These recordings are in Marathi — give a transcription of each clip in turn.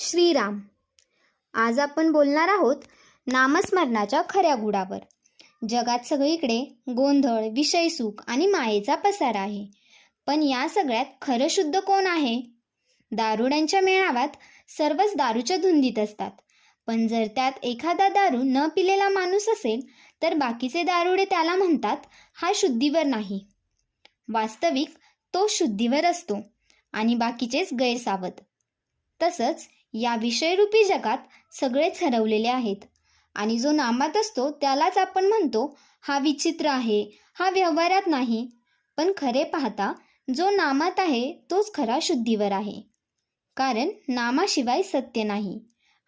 श्रीराम. आज आपण बोलणार आहोत नामस्मरणाच्या खऱ्या गुणावर जगात सगळीकडे गोंधळ विषयसुख आणि मायेचा पसारा आहे. पण या सगळ्यात खरं शुद्ध कोण आहे? दारुड्यांच्या मेळाव्यात सर्वच दारूच्या धुंदीत असतात. पण जर त्यात एखादा दारू न पिलेला माणूस असेल तर बाकीचे दारुडे त्याला म्हणतात हा शुद्धीवर नाही. वास्तविक तो शुद्धीवर असतो आणि बाकीचेच गैरसावध. तसंच या विषयरूपी जगात सगळेच हरवलेले आहेत. आणि जो नामात असतो त्यालाच आपण म्हणतो हा विचित्र आहे हा व्यवहारात नाही. पण खरे पाहता जो नामात आहे तोच खरा शुद्धीवर आहे. कारण नामाशिवाय सत्य नाही.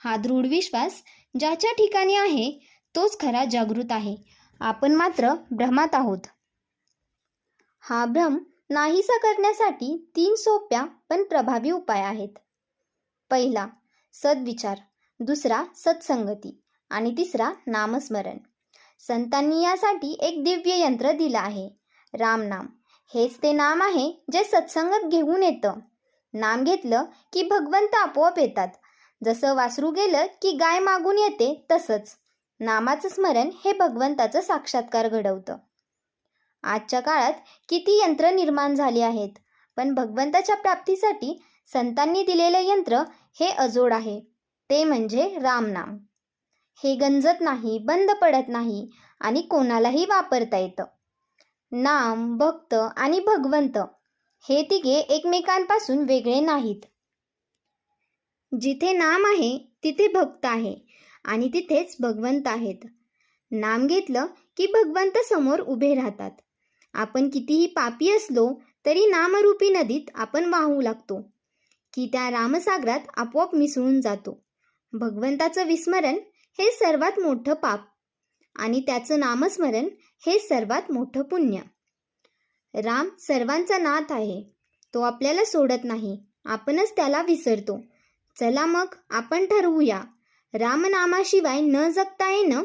हा दृढ विश्वास ज्याच्या ठिकाणी आहे तोच खरा जागृत आहे. आपण मात्र भ्रमात आहोत. हा भ्रम नाहीसा करण्यासाठी तीन सोप्या पण प्रभावी उपाय आहेत. पहिला सद्विचार. दुसरा सत्संगती. आणि तिसरा नामस्मरण. संतांनी यासाठी एक दिव्य यंत्र दिलं आहे. रामनाम हेच ते नाम आहे जे सत्संगत घेऊन येतं. नाम घेतलं की भगवंत आपोआप येतात. जसं वासरू गेलं की गाय मागून येते तसंच. नामाचं स्मरण हे भगवंताचं साक्षात्कार घडवतं. आजच्या काळात किती यंत्र निर्माण झाली आहेत. पण भगवंताच्या प्राप्तीसाठी संतांनी दिलेलं यंत्र हे अजोड आहे. ते म्हणजे रामनाम. हे गंजत नाही बंद पडत नाही आणि कोणालाही वापरता येतं. नाम भक्त आणि भगवंत हे तिघे एकमेकांपासून वेगळे नाहीत. जिथे नाम आहे तिथे भक्त आहे आणि तिथेच भगवंत आहेत. नाम घेतलं की भगवंत समोर उभे राहतात. आपण कितीही पापी असलो तरी नामरूपी नदीत आपण वाहू लागतो. की त्या रामसागरात आपोआप मिसळून जातो. भगवंताचं विस्मरण हे सर्वात मोठं पाप आणि त्याचं नामस्मरण हे सर्वात मोठं पुण्य. राम सर्वांचा नाथ आहे. तो आपल्याला सोडत नाही. आपणच त्याला विसरतो. चला मग आपण ठरवूया. रामनामाशिवाय न जगता येणं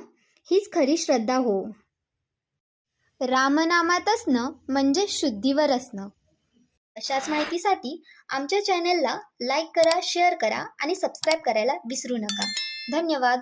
हीच खरी श्रद्धा हो. रामनामात असणं म्हणजे शुद्धीवर असणं. अशाच माहितीसाठी आमच्या चॅनलला लाईक करा शेअर करा आणि सबस्क्राईब करायला विसरू नका. धन्यवाद.